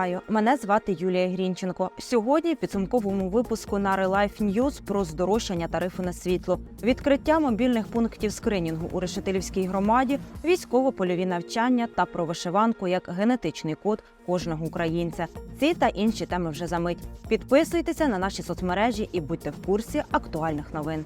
Вітаю! Мене звати Юлія Грінченко. Сьогодні в підсумковому випуску на Relife News про здорожчання тарифу на світло, відкриття мобільних пунктів скринінгу у Решетилівській громаді, військово-польові навчання та про вишиванку як генетичний код кожного українця. Ці та інші теми вже за мить. Підписуйтеся на наші соцмережі і будьте в курсі актуальних новин.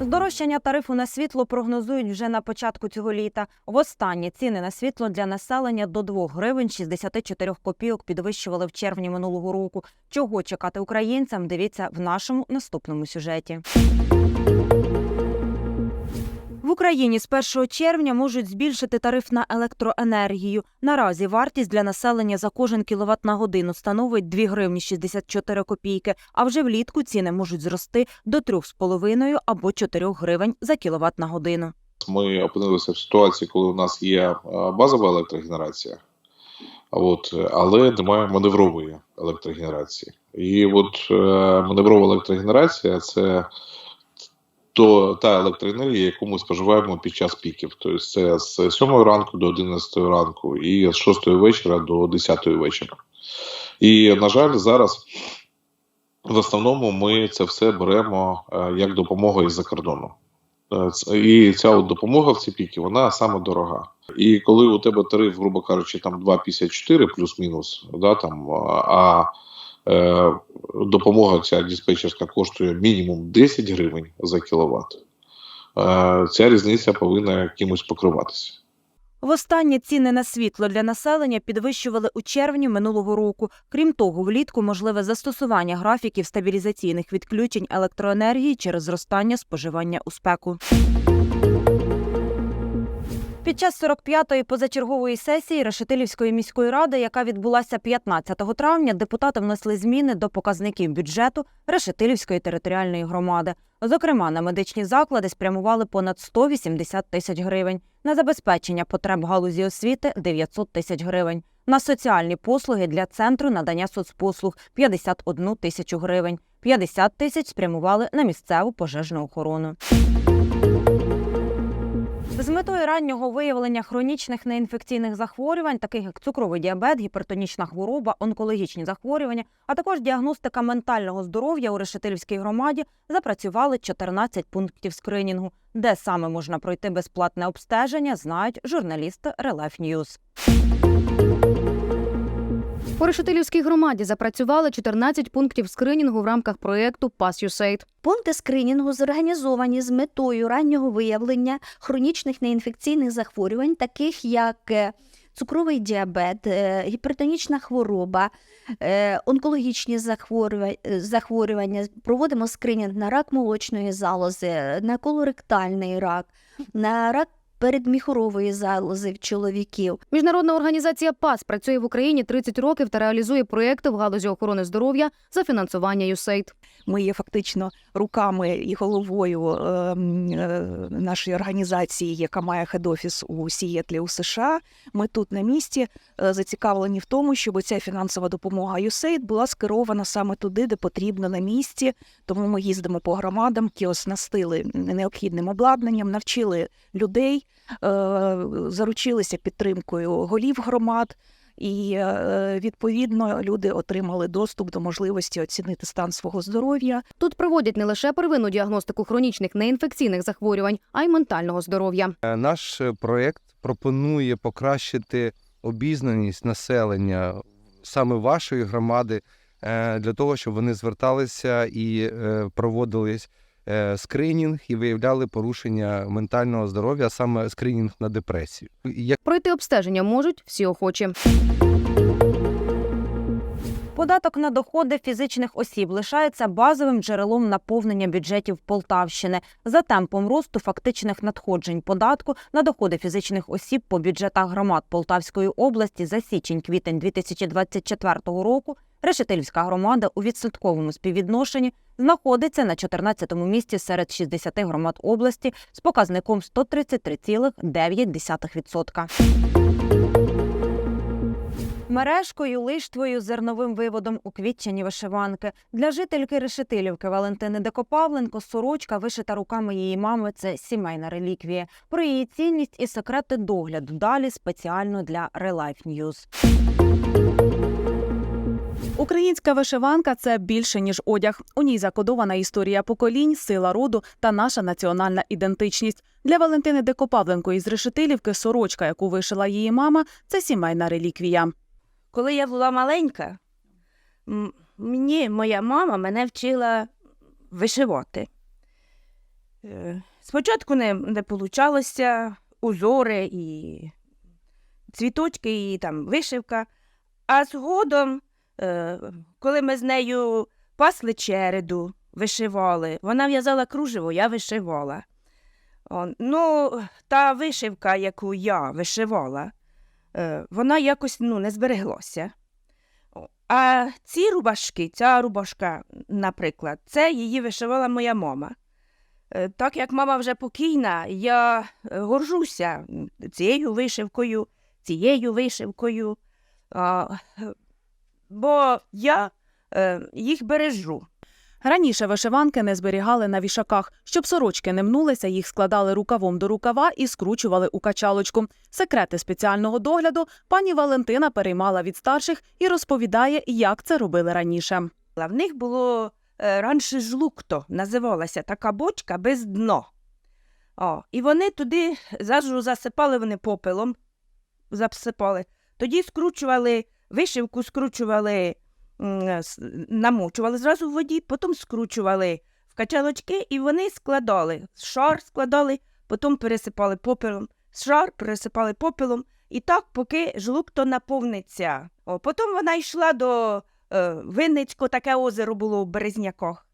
Здорожчання тарифу на світло прогнозують вже на початку цього літа. Востаннє ціни на світло для населення до 2 гривень 64 копійок підвищували в червні минулого року. Чого чекати українцям? Дивіться в нашому наступному сюжеті. В Україні з 1 червня можуть збільшити тариф на електроенергію. Наразі вартість для населення за кожен кіловат на годину становить 2 гривні 64 копійки, а вже влітку ціни можуть зрости до 3,5 або 4 гривень за кіловат на годину. Ми опинилися в ситуації, коли у нас є е, базова електрогенерація, от, е, але немає маневрової електрогенерації. І от е, маневрова електрогенерація це то, та електроенергія, яку ми споживаємо під час піків. Тобто це з 7 ранку до 11 ранку і з 6 вечора до 10 вечора. І, на жаль, зараз в основному ми це все беремо е, як допомогу із-за кордону. Е, І ця от допомога в ці піки, вона саме дорога. І коли у тебе тариф, грубо кажучи, там 2,54 плюс-мінус, да, там, а допомога ця диспетчерська коштує мінімум 10 гривень за кіловат, е, ця різниця повинна кимось покриватися. Востаннє ціни на світло для населення підвищували у червні минулого року. Крім того, влітку можливе застосування графіків стабілізаційних відключень електроенергії через зростання споживання у спеку. Під час 45-ї позачергової сесії Решетилівської міської ради, яка відбулася 15 травня, депутати внесли зміни до показників бюджету Решетилівської територіальної громади. Зокрема, на медичні заклади спрямували понад 180 тисяч гривень, на забезпечення потреб галузі освіти 900 тисяч гривень, на соціальні послуги для центру надання соцпослуг 51 тисячу гривень, 50 тисяч спрямували на місцеву пожежну охорону. З метою раннього виявлення хронічних неінфекційних захворювань, таких як цукровий діабет, гіпертонічна хвороба, онкологічні захворювання, а також діагностика ментального здоров'я у Решетилівській громаді, запрацювали 14 пунктів скринінгу. Де саме можна пройти безплатне обстеження, знають журналісти Релеф Ньюз. У Решетилівській громаді запрацювали 14 пунктів скринінгу в рамках проєкту USAID. Пункти скринінгу зорганізовані з метою раннього виявлення хронічних неінфекційних захворювань, таких як е, цукровий діабет, е, гіпертонічна хвороба, е, онкологічні захворюва- захворювання. Проводимо скринінг на рак молочної залози, на колоректальний рак, на рак передміхорової залози в чоловіків. Міжнародна організація ПАС працює в Україні 30 років та реалізує проєкти в галузі охорони здоров'я за фінансування USAID. Ми є фактично руками і головою ем, е, нашої організації, яка має хед-офіс у Сієтлі у США. Ми тут на місці е, зацікавлені в тому, щоб ця фінансова допомога USAID була скерована саме туди, де потрібно на місці. Тому ми їздимо по громадам, які оснастили необхідним обладнанням, навчили людей, е, заручилися підтримкою голів громад. І е, відповідно люди отримали доступ до можливості оцінити стан свого здоров'я. Тут проводять не лише первинну діагностику хронічних неінфекційних захворювань, а й ментального здоров'я. Е, Наш е, проєкт пропонує покращити обізнаність населення саме вашої громади е, для того, щоб вони зверталися і е, проводились е, скринінг і виявляли порушення ментального здоров'я, а саме скринінг на депресію. Як Пройти обстеження можуть всі охочі. Податок на доходи фізичних осіб лишається базовим джерелом наповнення бюджетів Полтавщини. За темпом росту фактичних надходжень податку на доходи фізичних осіб по бюджетах громад Полтавської області за січень-квітень 2024 року Решетилівська громада у відсотковому співвідношенні знаходиться на 14-му місці серед 60 громад області з показником 133,9%. Мережкою, лиштвою, зерновим виводом уквітчені вишиванки. Для жительки Решетилівки Валентини Декопавленко сорочка, вишита руками її мами, це сімейна реліквія. Про її цінність і секрети догляду далі спеціально для Relife News. Українська вишиванка це більше ніж одяг. У ній закодована історія поколінь, сила роду та наша національна ідентичність. Для Валентини Декопавленко із Решетилівки сорочка, яку вишила її мама, це сімейна реліквія. Коли я була маленька, мені моя мама мене вчила вишивати. Е, Спочатку не, не получалося узори і цвіточки, і там вишивка. А згодом, коли ми з нею пасли череду, вишивали, вона в'язала кружево, я вишивала. Ну, та вишивка, яку я вишивала, е, вона якось ну, не збереглася. А ці рубашки, ця рубашка, наприклад, це її вишивала моя мама. Е, Так як мама вже покійна, я е, горжуся цією вишивкою, цією вишивкою, е, бо я е, їх бережу. Раніше вишиванки не зберігали на вішаках. Щоб сорочки не мнулися, їх складали рукавом до рукава і скручували у качалочку. Секрети спеціального догляду пані Валентина переймала від старших і розповідає, як це робили раніше. В них було е, раніше жлукто, називалася така бочка без дно. О, і вони туди зажу засипали вони попелом, засипали. Тоді скручували вишивку, скручували, намочували зразу в воді, потім скручували в качалочки, і вони складали. Шар складали, потім пересипали попелом, шар пересипали попелом, і так, поки жлукто наповниться. О, потім вона йшла до е, Винницько, таке озеро було в Березняках.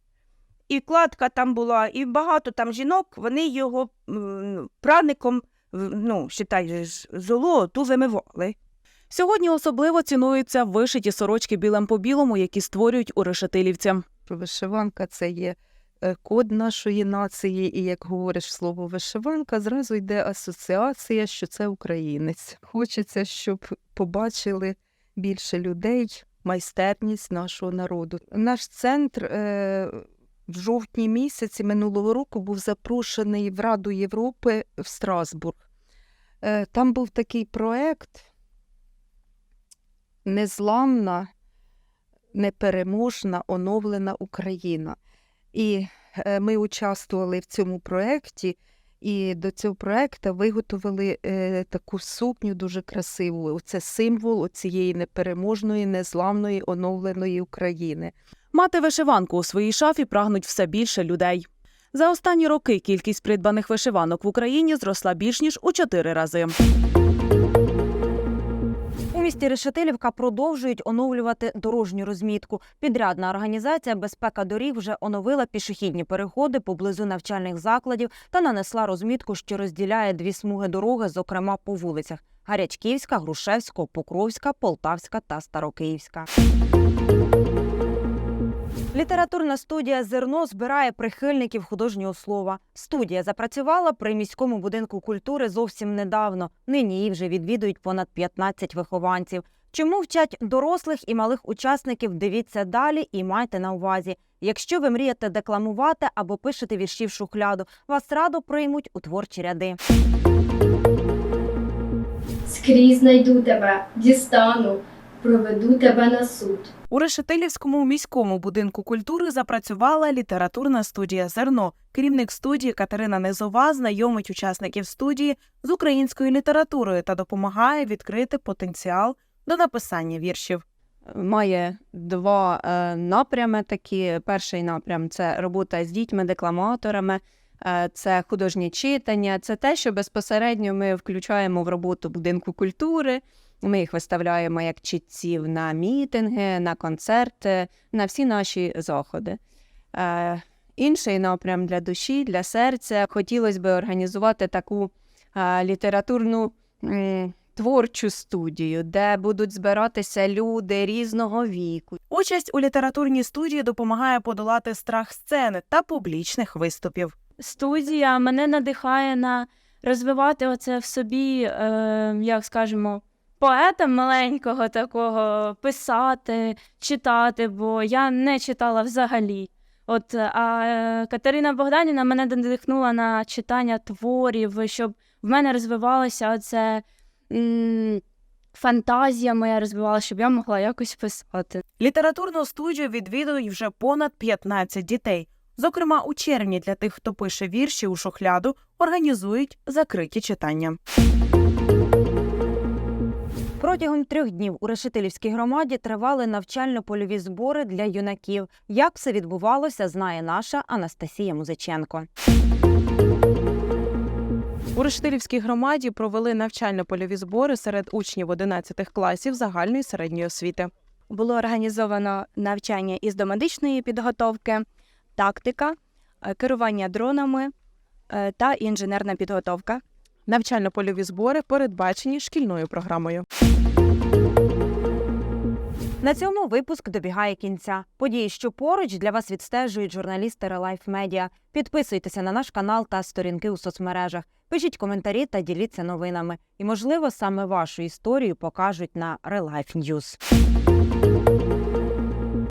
І кладка там була, і багато там жінок, вони його м, праником, ну, считай, ж, вимивали. Сьогодні особливо цінуються вишиті сорочки білим по білому, які створюють у решетилівці. вишиванка це є е, код нашої нації, і як говориш слово вишиванка, зразу йде асоціація, що це українець. Хочеться, щоб побачили більше людей майстерність нашого народу. Наш центр е, в жовтні місяці минулого року був запрошений в Раду Європи в Страсбург. Е, там був такий проект Незламна непереможна оновлена Україна. І е, ми участвували в цьому проєкті, і до цього проєкту виготовили е, таку сукню дуже красиву. Це символ цієї непереможної, незламної, оновленої України. Мати вишиванку у своїй шафі прагнуть все більше людей. За останні роки кількість придбаних вишиванок в Україні зросла більш ніж у чотири рази. У місті Решетилівка продовжують оновлювати дорожню розмітку. Підрядна організація Безпека доріг вже оновила пішохідні переходи поблизу навчальних закладів та нанесла розмітку, що розділяє дві смуги дороги, зокрема по вулицях Гарячківська, Грушевська, Покровська, Полтавська та Старокиївська. Літературна студія Зерно збирає прихильників художнього слова. Студія запрацювала при міському будинку культури зовсім недавно. Нині її вже відвідують понад 15 вихованців. Чому вчать дорослих і малих учасників? Дивіться далі і майте на увазі. Якщо ви мрієте декламувати або пишете вірші в шухляду, вас радо приймуть у творчі ряди. Скрізь знайду тебе, дістану, проведу тебе на суд. У Решетилівському міському будинку культури запрацювала літературна студія Зерно. Керівник студії Катерина Низова знайомить учасників студії з українською літературою та допомагає відкрити потенціал до написання віршів. має два е, напрями. Такі перший напрям це робота з дітьми-декламаторами, е, це художнє читання. Це те, що безпосередньо ми включаємо в роботу будинку культури. Ми їх виставляємо як чітців на мітинги, на концерти, на всі наші заходи. Е, інший напрям для душі, для серця. Хотілося б організувати таку е, літературну м, творчу студію, де будуть збиратися люди різного віку. Участь у літературній студії допомагає подолати страх сцени та публічних виступів. студія мене надихає на розвивати оце в собі, е, як скажемо, поета маленького такого писати, читати, бо я не читала взагалі. От, а е, Катерина Богданівна мене надихнула на читання творів, щоб в мене розвивалася оце фантазія моя розвивалася, щоб я могла якось писати. Літературну студію відвідують вже понад 15 дітей. Зокрема, у червні для тих, хто пише вірші у шухляду, організують закриті читання. Протягом трьох днів у Решетилівській громаді тривали навчально-польові збори для юнаків. Як все відбувалося, знає наша Анастасія Музиченко. У Рештилівській громаді провели навчально-польові збори серед учнів 11 класів загальної середньої освіти. Було організовано навчання із домедичної підготовки, тактика, е, керування дронами е, та інженерна підготовка. Навчально-польові збори передбачені шкільною програмою. На цьому випуск добігає кінця. Події, що поруч для вас відстежують журналісти Релайф Медіа. Підписуйтеся на наш канал та сторінки у соцмережах. Пишіть коментарі та діліться новинами. І, можливо, саме вашу історію покажуть на Релайф News.